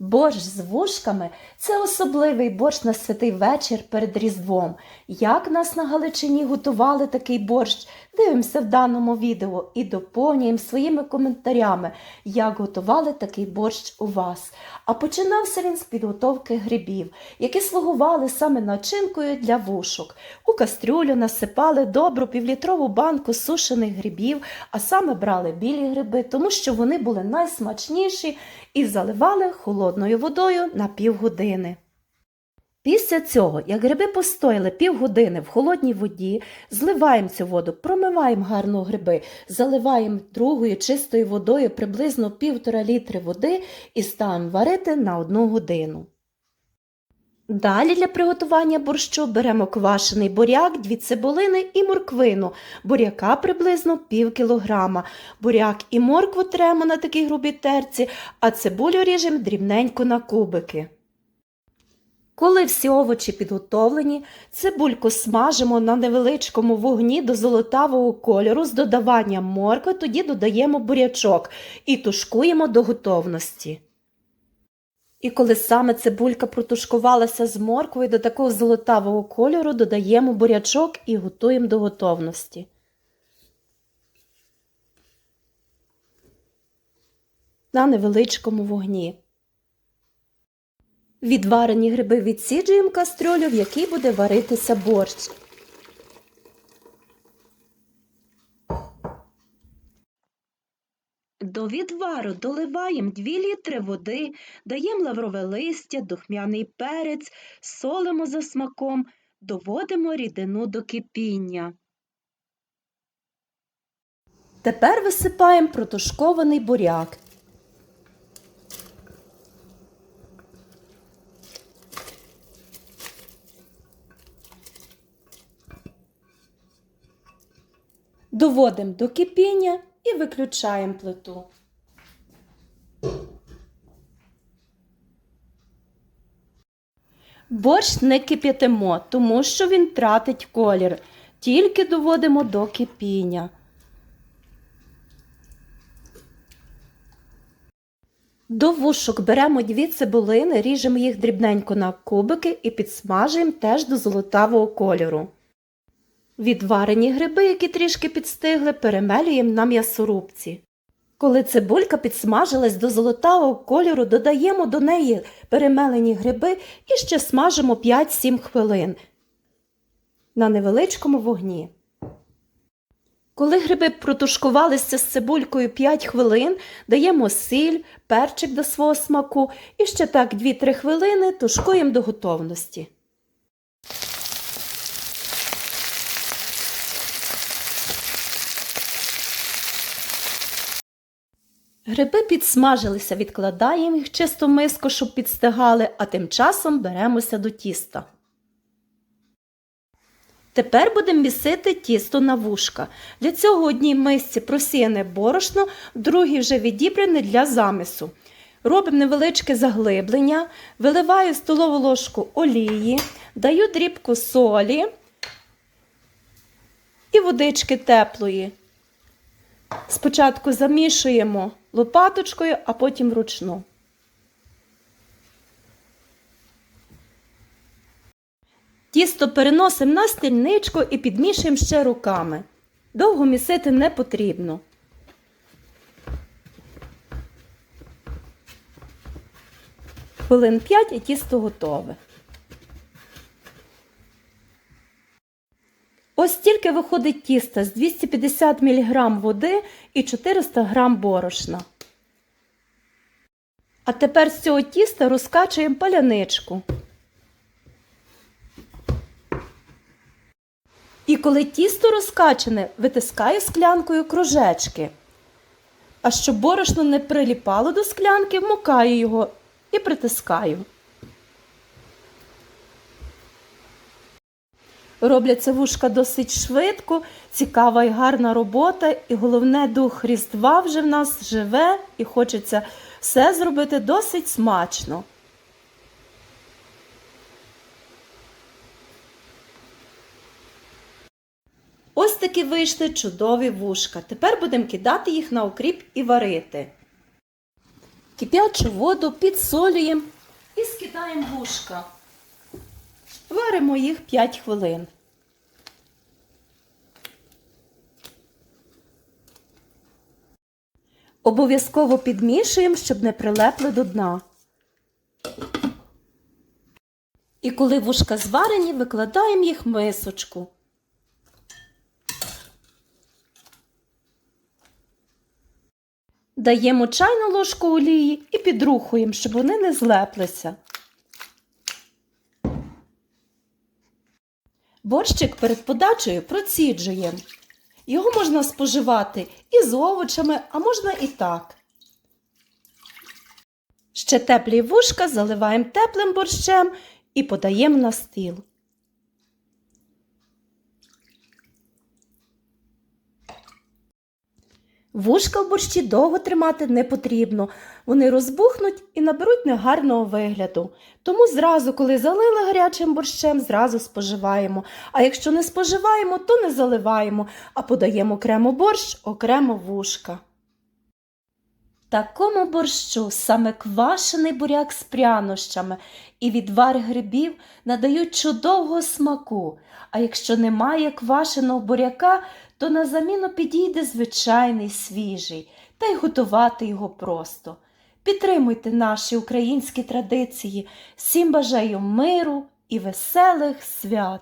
Борщ з вушками це особливий борщ на святий вечір перед Різдвом. Як нас на Галичині готували такий борщ, дивимося в даному відео і доповнюємо своїми коментарями, як готували такий борщ у вас. А починався він з підготовки грибів, які слугували саме начинкою для вушок. У кастрюлю насипали добру півлітрову банку сушених грибів, а саме брали білі гриби, тому що вони були найсмачніші і заливали холодною водою на півгодини. Після цього, як гриби постояли півгодини в холодній воді, зливаємо цю воду, промиваємо гарно гриби, заливаємо другою чистою водою приблизно півтора літри води і ставимо варити на одну годину. Далі для приготування борщу беремо квашений буряк, дві цибулини і морквину. Буряка приблизно пів кілограма. Буряк і моркву тремо на такій грубій терці, а цибулю ріжемо дрібненько на кубики. Коли всі овочі підготовлені, цибульку смажимо на невеличкому вогні до золотавого кольору з додаванням моркви, тоді додаємо бурячок і тушкуємо до готовності. І коли саме цибулька протушкувалася з морквою до такого золотавого кольору, додаємо бурячок і готуємо до готовності. На невеличкому вогні. Відварені гриби відсіджуємо кастрюлю, в якій буде варитися борщ. До відвару доливаємо 2 літри води, даємо лаврове листя, духмяний перець, солимо за смаком, доводимо рідину до кипіння. Тепер висипаємо протушкований буряк. Доводимо до кипіння і виключаємо плиту. Борщ не кип'ятимо, тому що він тратить колір. Тільки доводимо до кипіння. До вушок беремо дві цибулини, ріжемо їх дрібненько на кубики і підсмажуємо теж до золотавого кольору. Відварені гриби, які трішки підстигли, перемелюємо на м'ясорубці. Коли цибулька підсмажилась до золотавого кольору, додаємо до неї перемелені гриби і ще смажимо 5-7 хвилин на невеличкому вогні. Коли гриби протушкувалися з цибулькою 5 хвилин, даємо сіль, перчик до свого смаку і ще так 2-3 хвилини тушкуємо до готовності. Гриби підсмажилися, відкладаємо їх в миску, щоб підстигали, а тим часом беремося до тіста. Тепер будемо місити тісто на вушка. Для цього одній мисці просіяне борошно, другій вже відібране для замісу. Робимо невеличке заглиблення, виливаю столову ложку олії, даю дрібку солі і водички теплої. Спочатку замішуємо лопаточкою, а потім вручну. Тісто переносимо на стільничку і підмішуємо ще руками. Довго місити не потрібно. Хвилин 5 і тісто готове. Ось стільки виходить тісто з 250 мг води і 400 г борошна. А тепер з цього тіста розкачуємо паляничку. І коли тісто розкачане, витискаю склянкою кружечки. А щоб борошно не приліпало до склянки, вмукаю його і притискаю. Робляться вушка досить швидко, цікава і гарна робота, і головне дух Різдва вже в нас живе і хочеться все зробити досить смачно. Ось такі вийшли чудові вушка. Тепер будемо кидати їх на окріп і варити. кип'ячу воду, підсолюємо і скидаємо вушка. Варимо їх 5 хвилин. Обов'язково підмішуємо, щоб не прилепли до дна. І коли вушка зварені, викладаємо їх в мисочку. Даємо чайну ложку олії і підрухуємо, щоб вони не злеплися. Борщик перед подачею проціджуємо. Його можна споживати і з овочами, а можна і так. Ще теплі вушка заливаємо теплим борщем і подаємо на стіл. Вушка в борщі довго тримати не потрібно. Вони розбухнуть і наберуть негарного вигляду. Тому зразу, коли залили гарячим борщем, зразу споживаємо. А якщо не споживаємо, то не заливаємо, а подаємо окремо борщ, окремо вушка. Такому борщу саме квашений буряк з прянощами і відвар грибів надають чудового смаку. А якщо немає квашеного буряка, то на заміну підійде звичайний свіжий, та й готувати його просто. Підтримуйте наші українські традиції. Всім бажаю миру і веселих свят!